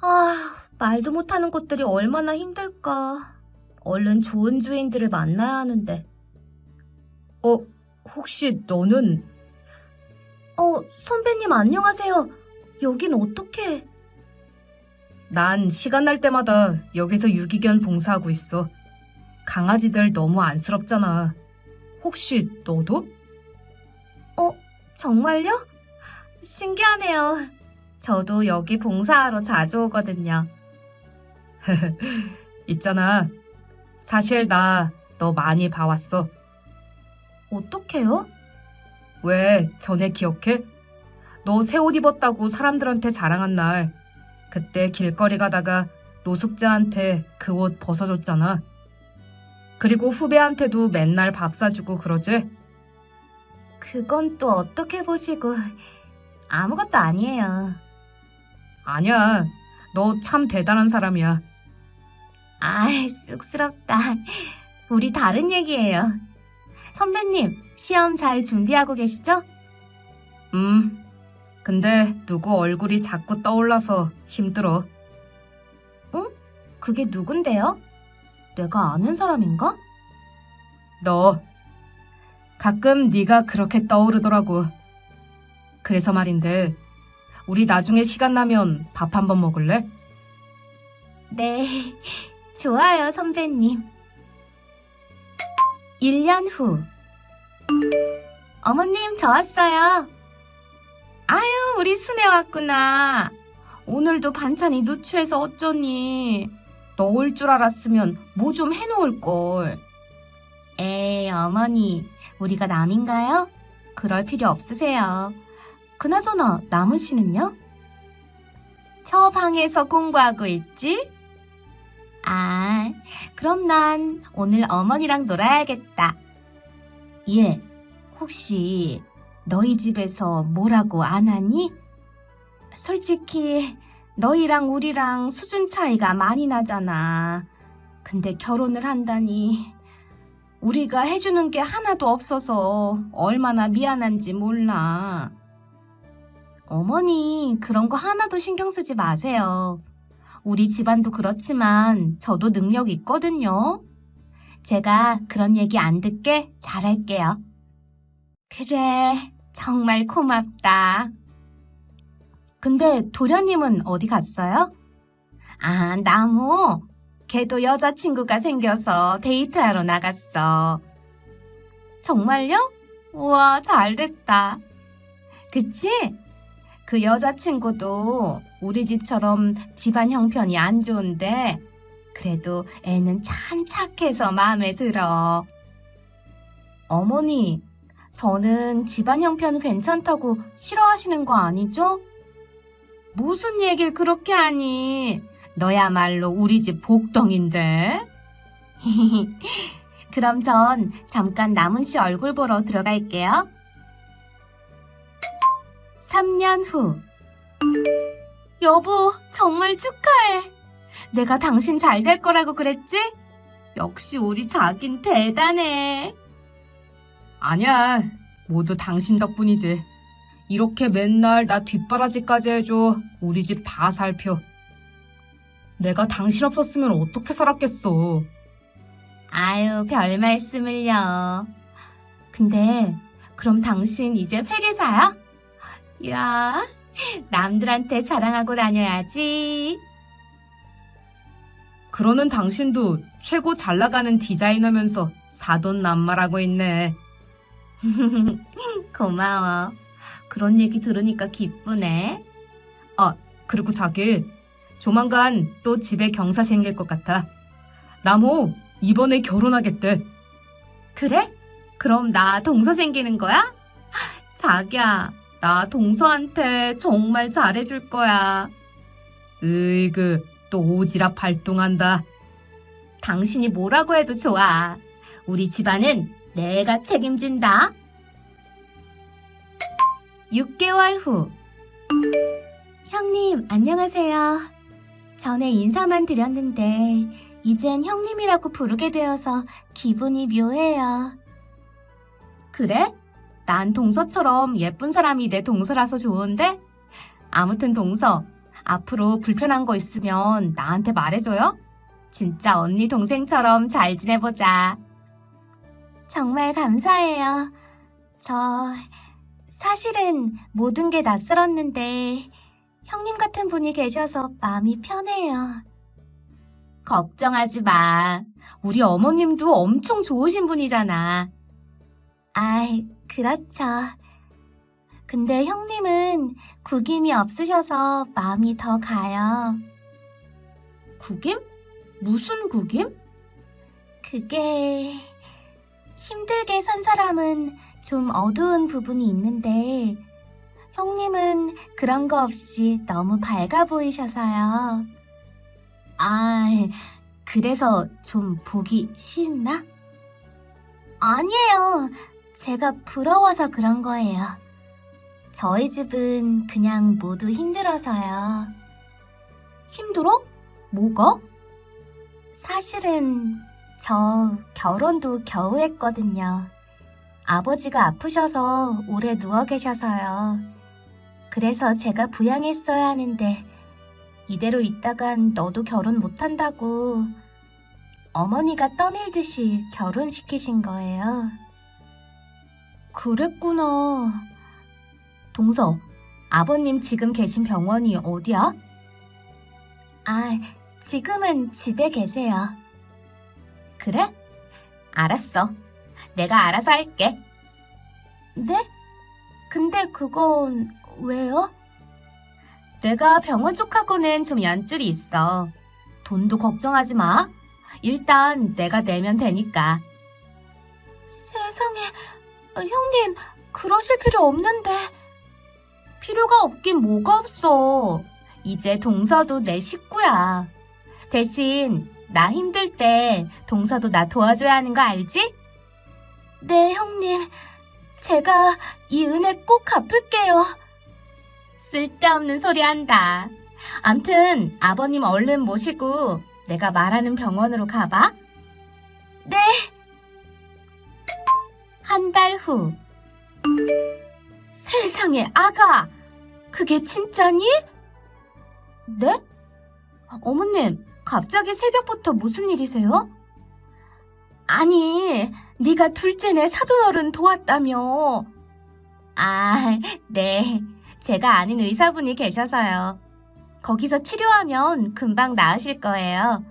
아, 말도 못하는 것들이 얼마나 힘들까. 얼른 좋은 주인들을 만나야 하는데. 어, 혹시 너는? 어, 선배님 안녕하세요. 여긴 어떻게? 난 시간 날 때마다 여기서 유기견 봉사하고 있어. 강아지들 너무 안쓰럽잖아. 혹시 너도? 어, 정말요? 신기하네요. 저도 여기 봉사하러 자주 오거든요. 있잖아. 사실 나 너 많이 봐왔어. 어떡해요? 왜 전에 기억해? 너 새 옷 입었다고 사람들한테 자랑한 날 그때 길거리 가다가 노숙자한테 그 옷 벗어줬잖아. 그리고 후배한테도 맨날 밥 사주고 그러지? 그건 또 어떻게 보시고 아무것도 아니에요. 아니야. 너 참 대단한 사람이야. 아, 쑥스럽다. 우리 다른 얘기예요. 선배님, 시험 잘 준비하고 계시죠? 음. 근데 누구 얼굴이 자꾸 떠올라서 힘들어. 응? 그게 누군데요? 내가 아는 사람인가? 너. 가끔 네가 그렇게 떠오르더라고. 그래서 말인데 우리 나중에 시간 나면 밥 한번 먹을래? 네, 좋아요, 선배님. 1년 후. 어머님, 저 왔어요. 아유, 우리 순애 왔구나. 오늘도 반찬이 누추해서 어쩌니. 너올줄 알았으면 뭐 좀 해놓을걸. 에이, 어머니, 우리가 남인가요? 그럴 필요 없으세요. 그나저나 나무 씨는요? 저 방에서 공부하고 있지? 아, 그럼 난 오늘 어머니랑 놀아야겠다. 예, 혹시 너희 집에서 뭐라고 안 하니? 솔직히 너희랑 우리랑 수준 차이가 많이 나잖아. 근데 결혼을 한다니 우리가 해주는 게 하나도 없어서 얼마나 미안한지 몰라. 어머니, 그런 거 하나도 신경 쓰지 마세요. 우리 집안도 그렇지만 저도 능력 있거든요. 제가 그런 얘기 안 듣게 잘할게요. 그래, 정말 고맙다. 근데 도련님은 어디 갔어요? 아, 나무. 걔도 여자친구가 생겨서 데이트하러 나갔어. 정말요? 우와, 잘 됐다. 그치? 그 여자친구도 우리 집처럼 집안 형편이 안 좋은데, 그래도 애는 참 착해서 마음에 들어. 어머니, 저는 집안 형편 괜찮다고 싫어하시는 거 아니죠? 무슨 얘기를 그렇게 하니? 너야말로 우리 집 복덩인데? 그럼 전 잠깐 남은 씨 얼굴 보러 들어갈게요. 3년 후. 여보, 정말 축하해. 내가 당신 잘 될 거라고 그랬지? 역시 우리 자긴 대단해. 아니야. 모두 당신 덕분이지. 이렇게 맨날 나 뒷바라지까지 해줘. 우리 집 다 살펴. 내가 당신 없었으면 어떻게 살았겠어. 아유, 별 말씀을요. 근데, 그럼 당신 이제 회계사야? 야, 남들한테 자랑하고 다녀야지. 그러는 당신도 최고 잘 나가는 디자이너면서 사돈남말하고 있네. 고마워. 그런 얘기 들으니까 기쁘네. 아, 그리고 자기, 조만간 또 집에 경사 생길 것 같아. 나모, 이번에 결혼하겠대. 그래? 그럼 나 동서 생기는 거야? 자기야, 나 동서한테 정말 잘해줄 거야. 으이그, 또 오지랖 발동한다. 당신이 뭐라고 해도 좋아. 우리 집안은 내가 책임진다. 6개월 후. 형님, 안녕하세요. 전에 인사만 드렸는데, 이젠 형님이라고 부르게 되어서 기분이 묘해요. 그래? 난 동서처럼 예쁜 사람이 내 동서라서 좋은데? 아무튼 동서, 앞으로 불편한 거 있으면 나한테 말해줘요. 진짜 언니 동생처럼 잘 지내보자. 정말 감사해요. 저 사실은 모든 게 낯설었는데 형님 같은 분이 계셔서 마음이 편해요. 걱정하지 마. 우리 어머님도 엄청 좋으신 분이잖아. 아이, 그렇죠. 근데 형님은 구김이 없으셔서 마음이 더 가요. 구김? 무슨 구김? 그게 힘들게 산 사람은 좀 어두운 부분이 있는데 형님은 그런 거 없이 너무 밝아 보이셔서요. 아, 그래서 좀 보기 싫나? 아니에요. 제가 부러워서 그런 거예요. 저희 집은 그냥 모두 힘들어서요. 힘들어? 뭐가? 사실은 저 결혼도 겨우 했거든요. 아버지가 아프셔서 오래 누워 계셔서요. 그래서 제가 부양했어야 하는데 이대로 있다간 너도 결혼 못한다고 어머니가 떠밀듯이 결혼시키신 거예요. 그랬구나. 동서, 아버님 지금 계신 병원이 어디야? 아, 지금은 집에 계세요. 그래? 알았어. 내가 알아서 할게. 네? 근데 그건 왜요? 내가 병원 쪽하고는 좀 연줄이 있어. 돈도 걱정하지 마. 일단 내가 내면 되니까. 세상에, 어, 형님, 그러실 필요 없는데. 필요가 없긴 뭐가 없어. 이제 동서도 내 식구야. 대신 나 힘들 때 동서도 나 도와줘야 하는 거 알지? 네, 형님. 제가 이 은혜 꼭 갚을게요. 쓸데없는 소리 한다. 암튼 아버님 얼른 모시고 내가 말하는 병원으로 가봐. 네. 한 달 후. 세상에, 아가! 그게 진짜니? 네? 어머님, 갑자기 새벽부터 무슨 일이세요? 아니, 네가 둘째네 사돈어른 도왔다며. 아, 네. 제가 아는 의사분이 계셔서요. 거기서 치료하면 금방 나으실 거예요.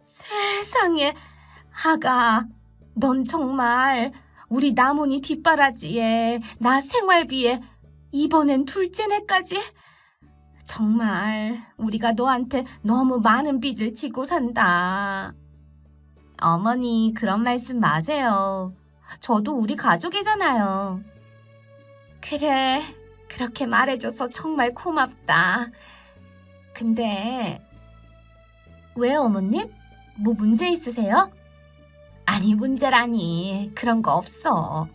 세상에, 아가, 넌 정말 우리 나문이 뒷바라지에 나 생활비에 이번엔 둘째네까지 정말 우리가 너한테 너무 많은 빚을 지고 산다. 어머니 그런 말씀 마세요. 저도 우리 가족이잖아요. 그래, 그렇게 말해줘서 정말 고맙다. 근데 왜 어머님? 뭐 문제 있으세요? 아니 문제라니 그런 거 없어.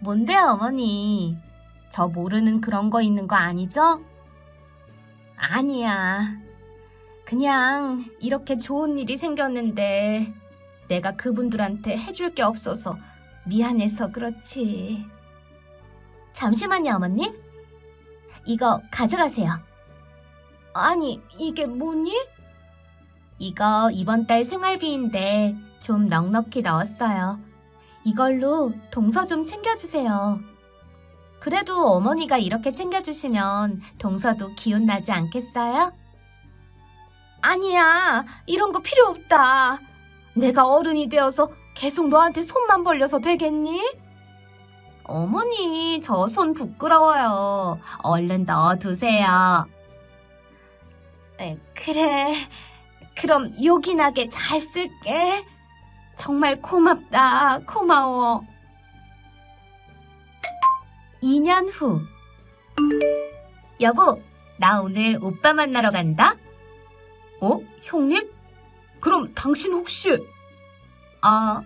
뭔데요 어머니? 저 모르는 그런 거 있는 거 아니죠? 아니야. 그냥 이렇게 좋은 일이 생겼는데 내가 그분들한테 해줄 게 없어서 미안해서 그렇지. 잠시만요, 어머님. 이거 가져가세요. 아니, 이게 뭐니? 이거 이번 달 생활비인데 좀 넉넉히 넣었어요. 이걸로 동서 좀 챙겨주세요. 그래도 어머니가 이렇게 챙겨주시면 동서도 기운 나지 않겠어요? 아니야, 이런 거 필요 없다. 내가 어른이 되어서 계속 너한테 손만 벌려서 되겠니? 어머니, 저 손 부끄러워요. 얼른 넣어두세요. 에, 그래. 그럼 요긴하게 잘 쓸게. 정말 고맙다. 고마워. 2년 후. 여보, 나 오늘 오빠 만나러 간다? 어? 형님? 그럼 당신 혹시... 어,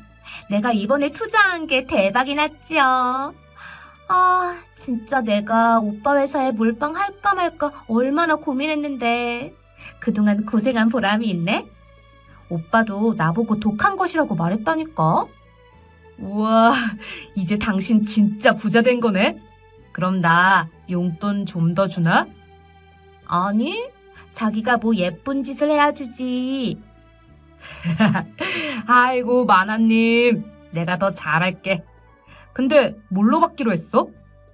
내가 이번에 투자한 게 대박이 났지요. 아, 진짜 내가 오빠 회사에 몰빵 할까 말까 얼마나 고민했는데 그동안 고생한 보람이 있네? 오빠도 나보고 독한 것이라고 말했다니까? 우와, 이제 당신 진짜 부자 된 거네? 그럼 나 용돈 좀 더 주나? 아니, 자기가 뭐 예쁜 짓을 해야 주지. 아이고, 마나님. 내가 더 잘할게. 근데 뭘로 받기로 했어?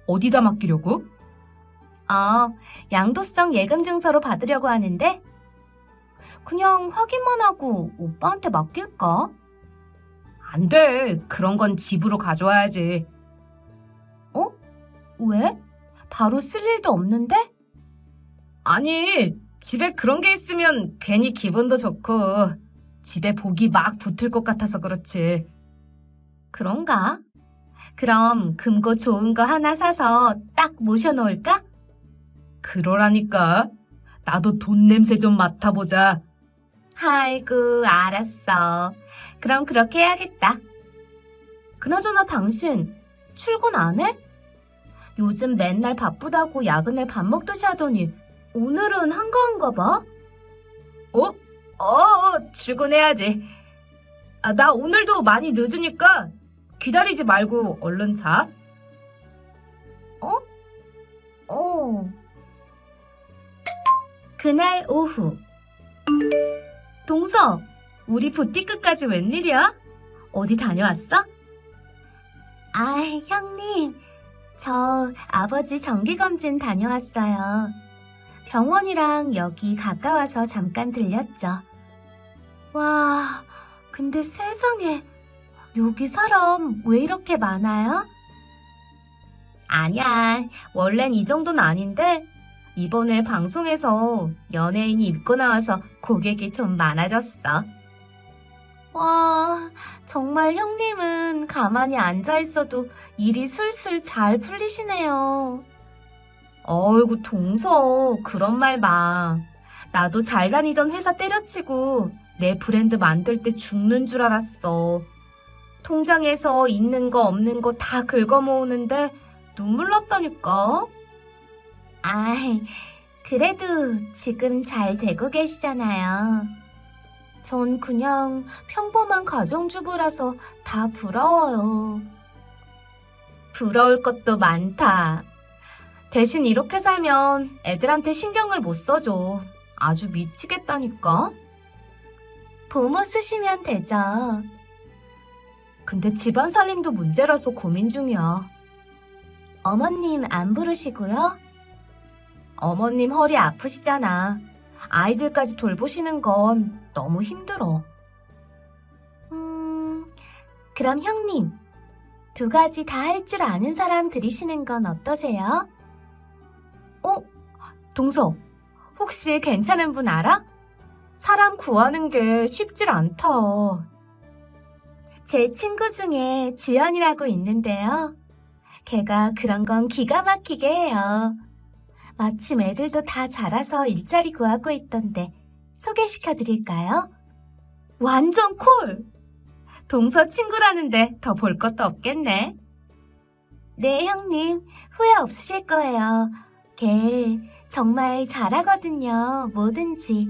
어디다 맡기려고? 아, 양도성 예금 증서로 받으려고 하는데 그냥 확인만 하고 오빠한테 맡길까? 안 돼. 그런 건 집으로 가져와야지. 어? 왜? 바로 쓸 일도 없는데? 아니, 집에 그런 게 있으면 괜히 기분도 좋고, 집에 복이 막 붙을 것 같아서 그렇지. 그런가? 그럼 금고 좋은 거 하나 사서 딱 모셔놓을까? 그러라니까. 나도 돈 냄새 좀 맡아보자. 아이고, 알았어. 그럼 그렇게 해야겠다. 그나저나 당신 출근 안 해? 요즘 맨날 바쁘다고 야근을 밥 먹듯이 하더니 오늘은 한가한가 봐? 어? 어, 출근해야지. 아, 나 오늘도 많이 늦으니까 기다리지 말고 얼른 자. 어. 그날 오후. 동서, 우리 부티크까지 웬일이야? 어디 다녀왔어? 아, 형님. 저 아버지 정기검진 다녀왔어요. 병원이랑 여기 가까워서 잠깐 들렸죠. 와, 근데 세상에, 여기 사람 왜 이렇게 많아요? 아니야, 원래는 이 정도는 아닌데, 이번에 방송에서 연예인이 입고 나와서 고객이 좀 많아졌어. 와, 정말 형님은 가만히 앉아 있어도 일이 술술 잘 풀리시네요. 어이구, 동서, 그런 말 마. 나도 잘 다니던 회사 때려치고 내 브랜드 만들 때 죽는 줄 알았어. 통장에서 있는 거 없는 거 다 긁어 모으는데 눈물 났다니까. 아, 그래도 지금 잘 되고 계시잖아요. 전 그냥 평범한 가정주부라서 다 부러워요. 부러울 것도 많다. 대신 이렇게 살면 애들한테 신경을 못 써줘. 아주 미치겠다니까. 부모 쓰시면 되죠. 근데 집안 살림도 문제라서 고민 중이야. 어머님 안 부르시고요? 어머님 허리 아프시잖아. 아이들까지 돌보시는 건 너무 힘들어. 음, 그럼 형님, 두 가지 다 할 줄 아는 사람 들이시는 건 어떠세요? 어? 동서, 혹시 괜찮은 분 알아? 사람 구하는 게 쉽질 않다. 제 친구 중에 주연이라고 있는데요. 걔가 그런 건 기가 막히게 해요. 마침 애들도 다 자라서 일자리 구하고 있던데 소개시켜 드릴까요? 완전 콜! 동서 친구라는데 더 볼 것도 없겠네. 네, 형님. 후회 없으실 거예요. 걔 정말 잘하거든요. 뭐든지.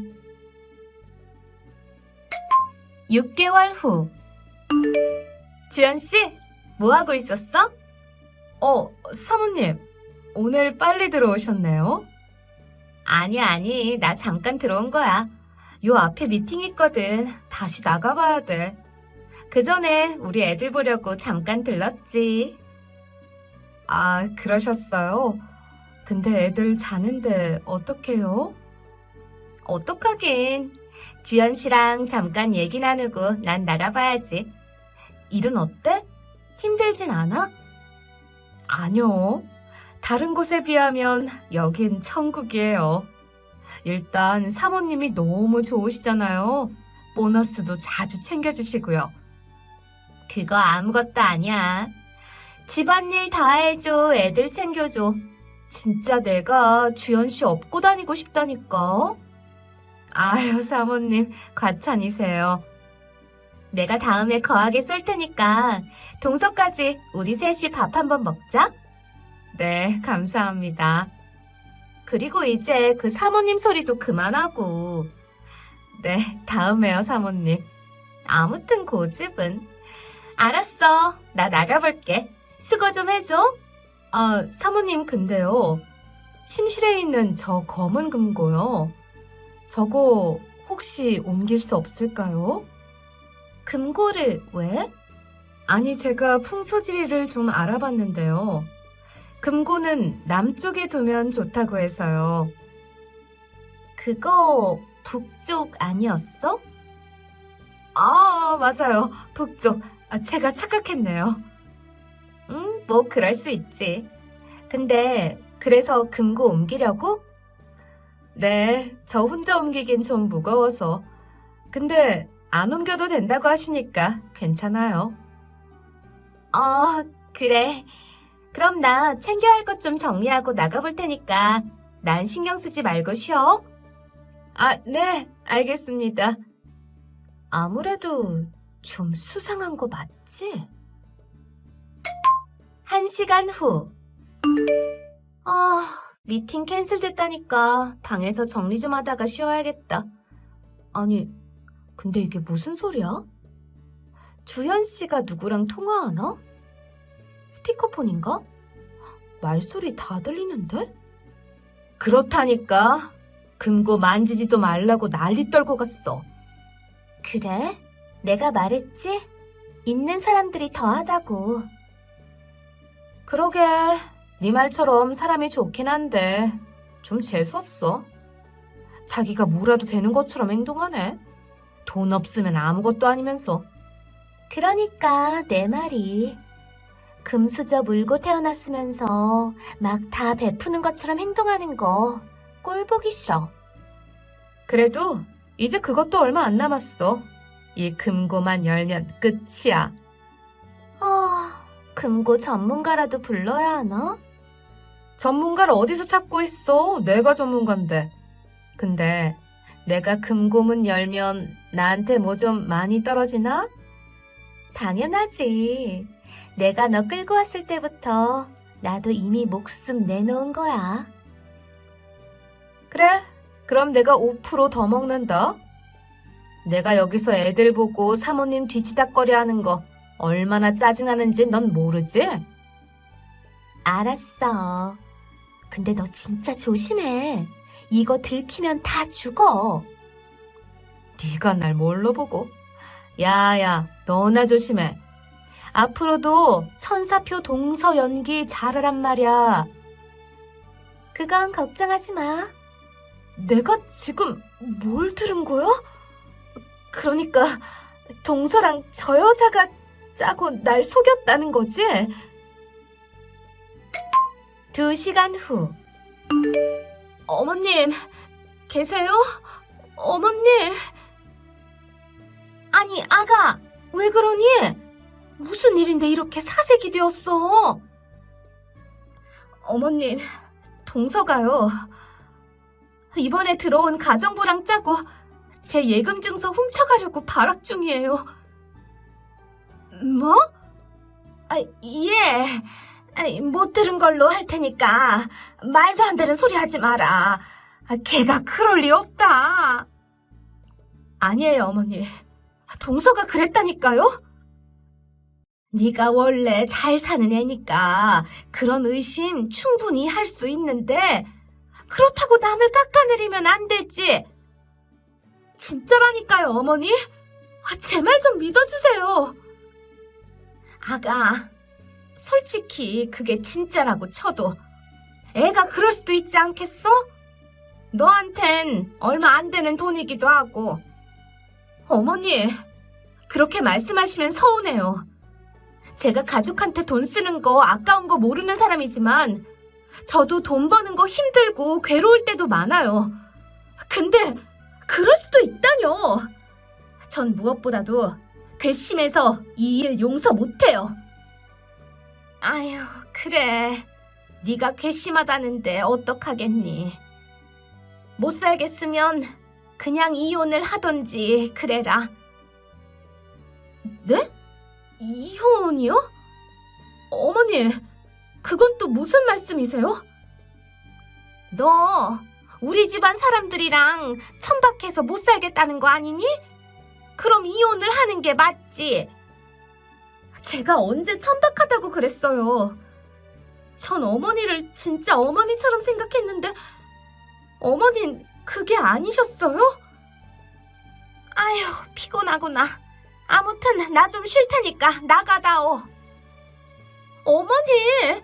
6개월 후. 주연 씨, 뭐 하고 있었어? 어, 사모님. 오늘 빨리 들어오셨네요. 아니, 아니. 나 잠깐 들어온 거야. 요 앞에 미팅 있거든. 다시 나가봐야 돼. 그 전에 우리 애들 보려고 잠깐 들렀지. 아, 그러셨어요? 근데 애들 자는데 어떡해요? 어떡하긴. 주연 씨랑 잠깐 얘기 나누고 난 나가봐야지. 일은 어때? 힘들진 않아? 아니요. 다른 곳에 비하면 여긴 천국이에요. 일단 사모님이 너무 좋으시잖아요. 보너스도 자주 챙겨주시고요. 그거 아무것도 아니야. 집안일 다 해줘, 애들 챙겨줘. 진짜 내가 주연 씨 업고 다니고 싶다니까. 아유, 사모님, 과찬이세요. 내가 다음에 거하게 쏠 테니까 동서까지 우리 셋이 밥 한번 먹자. 네, 감사합니다. 그리고 이제 그 사모님 소리도 그만하고. 네, 다음에요, 사모님. 아무튼 고집은. 알았어. 나 나가볼게. 수고 좀 해줘. 아, 사모님, 근데요. 침실에 있는 저 검은 금고요. 저거 혹시 옮길 수 없을까요? 금고를 왜? 아니, 제가 풍수지리를 좀 알아봤는데요. 금고는 남쪽에 두면 좋다고 해서요. 그거 북쪽 아니었어? 아, 맞아요. 북쪽. 아, 제가 착각했네요. 응, 뭐 그럴 수 있지. 근데 그래서 금고 옮기려고? 네, 저 혼자 옮기긴 좀 무거워서. 근데 안 옮겨도 된다고 하시니까 괜찮아요. 어, 그래. 그럼 나 챙겨야 할 것 좀 정리하고 나가볼 테니까 난 신경 쓰지 말고 쉬어. 아, 네, 알겠습니다. 아무래도 좀 수상한 거 맞지? 한 시간 후. 아, 미팅 캔슬됐다니까 방에서 정리 좀 하다가 쉬어야겠다. 아니, 근데 이게 무슨 소리야? 주현 씨가 누구랑 통화하나? 스피커폰인가? 말소리 다 들리는데? 그렇다니까. 금고 만지지도 말라고 난리 떨고 갔어. 그래? 내가 말했지? 있는 사람들이 더하다고. 그러게, 네 말처럼 사람이 좋긴 한데 좀 재수없어. 자기가 뭐라도 되는 것처럼 행동하네. 돈 없으면 아무것도 아니면서. 그러니까 내 말이 금수저 물고 태어났으면서 막 다 베푸는 것처럼 행동하는 거 꼴 보기 싫어. 그래도 이제 그것도 얼마 안 남았어. 이 금고만 열면 끝이야. 아, 금고 전문가라도 불러야 하나? 전문가를 어디서 찾고 있어? 내가 전문가인데. 근데 내가 금고문 열면 나한테 뭐 좀 많이 떨어지나? 당연하지. 내가 너 끌고 왔을 때부터 나도 이미 목숨 내놓은 거야. 그래, 그럼 내가 5%더 먹는다. 내가 여기서 애들 보고 사모님 뒤치다거리 하는 거 얼마나 짜증나는지 넌 모르지? 알았어. 근데 너 진짜 조심해. 이거 들키면 다 죽어. 네가 날 뭘로 보고? 야야, 너나 조심해. 앞으로도 천사표 동서 연기 잘하란 말이야. 그건 걱정하지 마. 내가 지금 뭘 들은 거야? 그러니까 동서랑 저 여자가 짜고 날 속였다는 거지? 두 시간 후. 어머님, 계세요? 어머님. 아니, 아가, 왜 그러니? 무슨 일인데 이렇게 사색이 되었어? 어머님, 동서가요. 이번에 들어온 가정부랑 짜고 제 예금 증서 훔쳐가려고 발악 중이에요. 뭐? 아, 예. 아이, 못 들은 걸로 할 테니까 말도 안 되는 소리 하지 마라. 아, 걔가 그럴 리 없다. 아니에요, 어머니. 동서가 그랬다니까요? 네가 원래 잘 사는 애니까 그런 의심 충분히 할 수 있는데 그렇다고 남을 깎아내리면 안 되지. 진짜라니까요, 어머니. 제말 좀 믿어주세요. 아가, 솔직히 그게 진짜라고 쳐도 애가 그럴 수도 있지 않겠어? 너한텐 얼마 안 되는 돈이기도 하고. 어머니, 그렇게 말씀하시면 서운해요. 제가 가족한테 돈 쓰는 거 아까운 거 모르는 사람이지만 저도 돈 버는 거 힘들고 괴로울 때도 많아요. 근데 그럴 수도 있다뇨. 전 무엇보다도 괘씸해서 이 일 용서 못해요. 아휴, 그래. 네가 괘씸하다는데 어떡하겠니? 못 살겠으면 그냥 이혼을 하던지 그래라. 네? 이혼이요? 어머니, 그건 또 무슨 말씀이세요? 너 우리 집안 사람들이랑 천박해서 못 살겠다는 거 아니니? 그럼 이혼을 하는 게 맞지. 제가 언제 천박하다고 그랬어요. 전 어머니를 진짜 어머니처럼 생각했는데 어머닌 그게 아니셨어요? 아휴 피곤하구나. 아무튼 나 좀 쉴 테니까 나가다오. 어머니!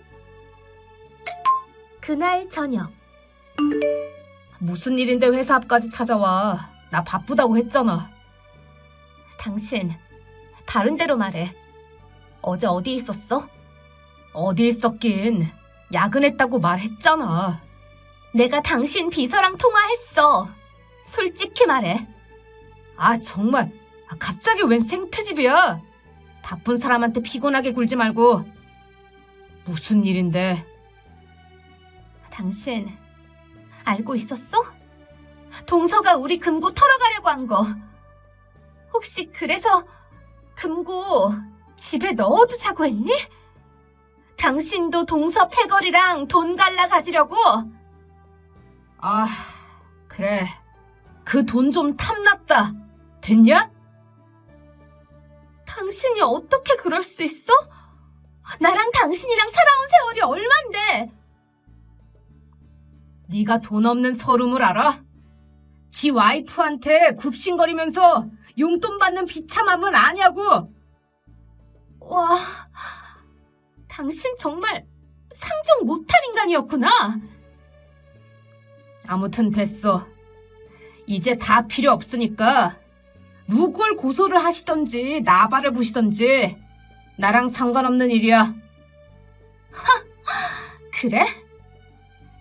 그날 저녁 무슨 일인데 회사 앞까지 찾아와. 나 바쁘다고 했잖아. 당신 다른 데로 말해. 어제 어디 있었어? 어디 있었긴. 야근했다고 말했잖아. 내가 당신 비서랑 통화했어. 솔직히 말해. 아, 정말. 아, 갑자기 웬 생트집이야? 바쁜 사람한테 피곤하게 굴지 말고. 무슨 일인데? 당신, 알고 있었어? 동서가 우리 금고 털어가려고 한 거. 혹시 그래서 금고 집에 넣어두자고 했니? 당신도 동서 패거리랑 돈 갈라 가지려고? 아, 그래. 그 돈 좀 탐났다. 됐냐? 당신이 어떻게 그럴 수 있어? 나랑 당신이랑 살아온 세월이 얼만데? 네가 돈 없는 서름을 알아? 지 와이프한테 굽신거리면서 용돈 받는 비참함을 아냐고? 와, 당신 정말 상종 못할 인간이었구나. 아무튼 됐어. 이제 다 필요 없으니까 누굴 고소를 하시던지 나발을 부시던지 나랑 상관없는 일이야. 하, 그래?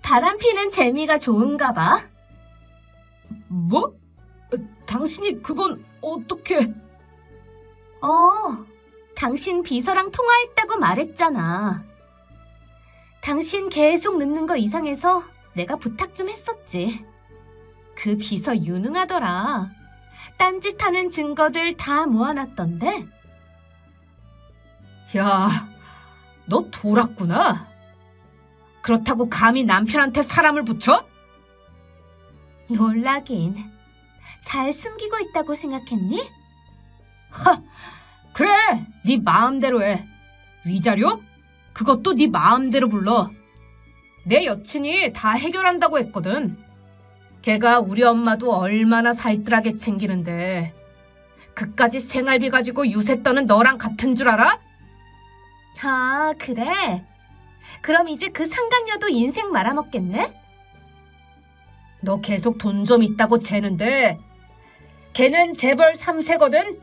바람 피는 재미가 좋은가 봐. 뭐? 어, 당신이 그건 어떻게? 어, 당신 비서랑 통화했다고 말했잖아. 당신 계속 늦는 거 이상해서 내가 부탁 좀 했었지. 그 비서 유능하더라. 딴짓하는 증거들 다 모아놨던데. 야, 너 돌았구나. 그렇다고 감히 남편한테 사람을 붙여? 놀라긴. 잘 숨기고 있다고 생각했니? 하, 그래, 네 마음대로 해. 위자료? 그것도 네 마음대로 불러. 내 여친이 다 해결한다고 했거든. 걔가 우리 엄마도 얼마나 살뜰하게 챙기는데 그까지 생활비 가지고 유세 떠는 너랑 같은 줄 알아? 아, 그래? 그럼 이제 그 상간녀도 인생 말아먹겠네? 너 계속 돈 좀 있다고 재는데 걔는 재벌 3세거든?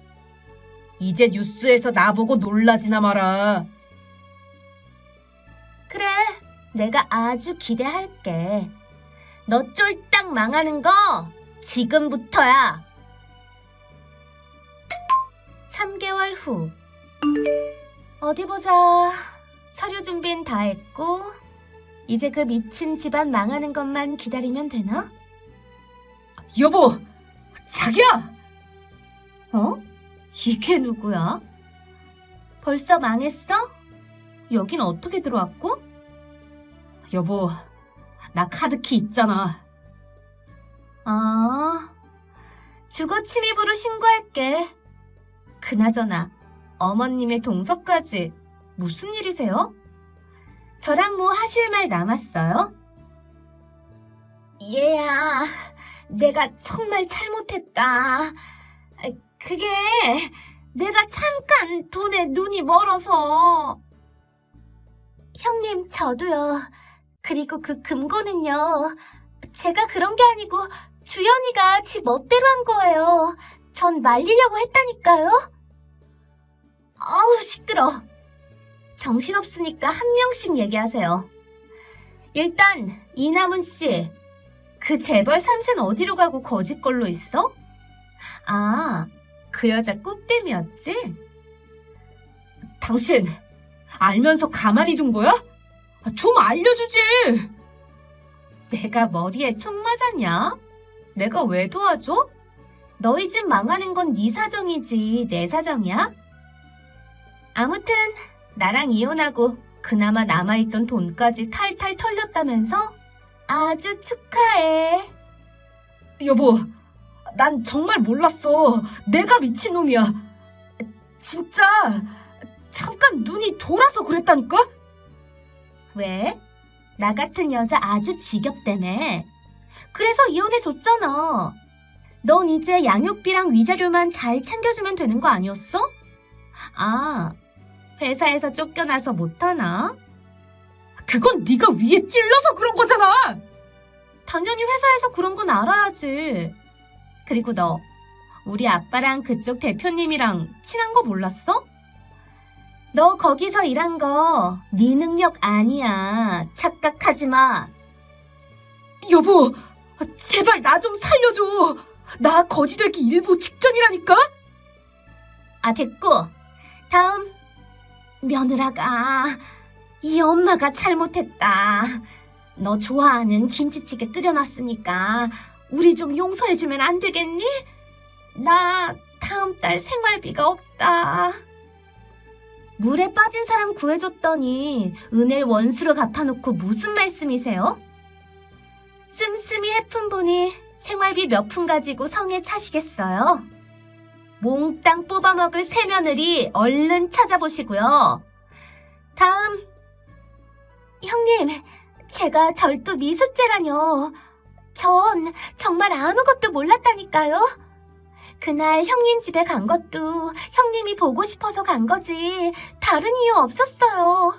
이제 뉴스에서 나보고 놀라지나 마라. 그래, 내가 아주 기대할게. 너 쫄 딱 망하는 거 지금부터야. 3개월 후. 어디 보자. 서류 준비는 다 했고, 이제 그 미친 집안 망하는 것만 기다리면 되나? 여보, 자기야! 어? 이게 누구야? 벌써 망했어? 여긴 어떻게 들어왔고? 여보, 나 카드키 있잖아. 아, 주거 침입으로 신고할게. 그나저나, 어머님의 동서까지 무슨 일이세요? 저랑 뭐 하실 말 남았어요? 얘야, 내가 정말 잘못했다. 그게 내가 잠깐 돈에 눈이 멀어서. 형님, 저도요. 그리고 그 금고는요. 제가 그런 게 아니고 주연이가 지 멋대로 한 거예요. 전 말리려고 했다니까요. 아우, 시끄러. 정신없으니까 한 명씩 얘기하세요. 일단 이남은 씨, 그 재벌 3세는 어디로 가고 거짓걸로 있어? 아, 그 여자 꽃뱀이었지? 당신 알면서 가만히 둔 거야? 아, 좀 알려주지. 내가 머리에 총 맞았냐? 내가 왜 도와줘? 너희 집 망하는 건 네 사정이지 내 사정이야? 아무튼 나랑 이혼하고 그나마 남아있던 돈까지 탈탈 털렸다면서? 아주 축하해. 여보, 난 정말 몰랐어. 내가 미친놈이야. 진짜 잠깐 눈이 돌아서 그랬다니까? 왜? 나 같은 여자 아주 지겹다며. 그래서 이혼해줬잖아. 넌 이제 양육비랑 위자료만 잘 챙겨주면 되는 거 아니었어? 아, 회사에서 쫓겨나서 못하나? 그건 네가 위에 찔러서 그런 거잖아! 당연히 회사에서 그런 건 알아야지. 그리고 너, 우리 아빠랑 그쪽 대표님이랑 친한 거 몰랐어? 너 거기서 일한 거 네 능력 아니야. 착각하지 마. 여보, 제발 나 좀 살려줘. 나 거지 되기 일보 직전이라니까? 아, 됐고. 다음. 며느라가, 이 엄마가 잘못했다. 너 좋아하는 김치찌개 끓여놨으니까, 우리 좀 용서해주면 안 되겠니? 나 다음 달 생활비가 없다. 물에 빠진 사람 구해줬더니, 은혜 원수를 갚아놓고 무슨 말씀이세요? 씀씀이 해픈 분이 생활비 몇 푼 가지고 성에 차시겠어요? 몽땅 뽑아먹을 새며느리 얼른 찾아보시고요. 다음. 형님, 제가 절도 미수죄라뇨. 전 정말 아무것도 몰랐다니까요. 그날 형님 집에 간 것도 형님이 보고 싶어서 간 거지. 다른 이유 없었어요.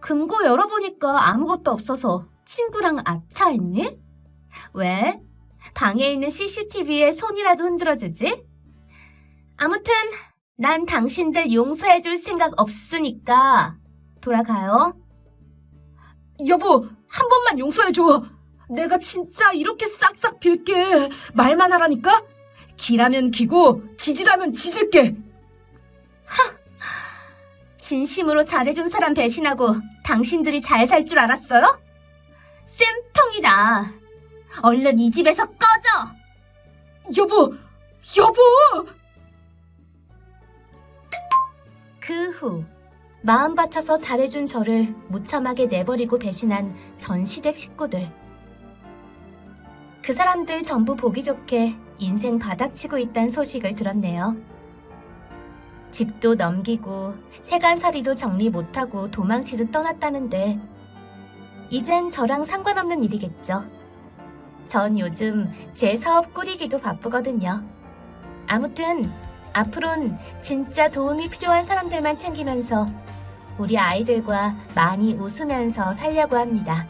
금고 열어보니까 아무것도 없어서 친구랑 아차했니? 왜? 방에 있는 CCTV에 손이라도 흔들어주지? 아무튼 난 당신들 용서해줄 생각 없으니까 돌아가요. 여보, 한 번만 용서해줘. 내가 진짜 이렇게 싹싹 빌게. 말만 하라니까? 기라면 기고, 지지라면 지질게. 진심으로 잘해준 사람 배신하고 당신들이 잘 살 줄 알았어요? 쌤통이다. 얼른 이 집에서 꺼져! 여보, 여보! 그 후 마음 바쳐서 잘해준 저를 무참하게 내버리고 배신한 전 시댁 식구들. 그 사람들 전부 보기 좋게 인생 바닥치고 있다는 소식을 들었네요. 집도 넘기고 세간살이도 정리 못하고 도망치듯 떠났다는데 이젠 저랑 상관없는 일이겠죠. 전 요즘 제 사업 꾸리기도 바쁘거든요. 아무튼 앞으론 진짜 도움이 필요한 사람들만 챙기면서 우리 아이들과 많이 웃으면서 살려고 합니다.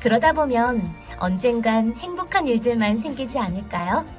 그러다 보면 언젠간 행복한 일들만 생기지 않을까요?